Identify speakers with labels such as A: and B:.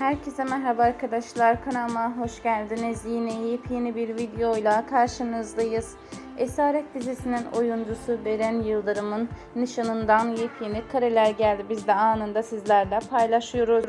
A: Herkese merhaba arkadaşlar. Kanalıma hoş geldiniz. Yine yepyeni bir videoyla karşınızdayız. Esaret dizisinin oyuncusu Beren Yıldırım'ın nişanından yepyeni kareler geldi. Biz de anında sizlerle paylaşıyoruz.